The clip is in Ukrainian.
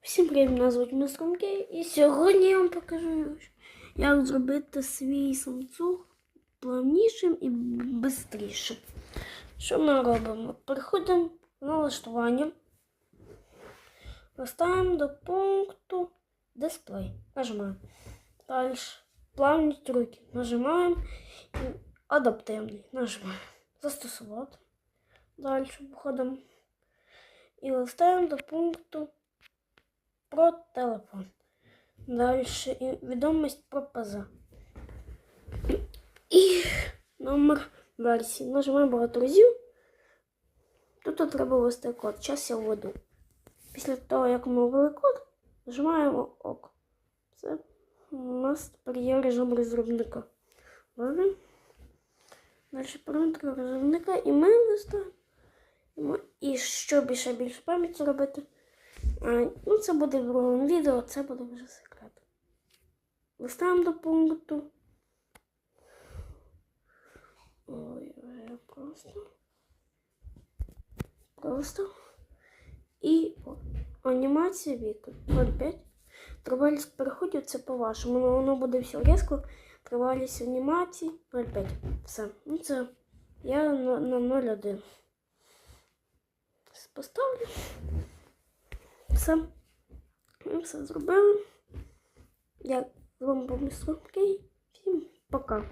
Всім привіт, мене звуть Містер Кей, і сьогодні я вам покажу, як зробити свій Samsung плавнішим і швидшим. Що ми робимо? Переходимо в налаштування, ставимо до пункту дисплей. Нажимаємо. Далі плавність руки. Нажимаємо адаптивний. Нажимаємо. Застосувати. Далі виходимо і листаємо до пункту про телефон. Далі відомість про ПЗ. І номер версії. Нажимаємо багато разів. Тут треба ввести код. Зараз я введу. Після того, як ми ввели код, нажимаємо ОК. Це у нас тепер є режим розробника. Далі параметри розробника і ми листаємо. І І щоб більше пам'яті зробити. Ну, це буде в другому відео, це буде вже секрет. Листаємо до пункту. Ой, просто. Просто. І о, анімація віку 0,5. Тривалість переходів це по-вашому. Ну, воно буде все різко. Тривалість анімації 0,5. Все. Ну це я на, на 0,1. Поставлю. Все. Все зробили. Я з вами був містер Окей. Всім пока.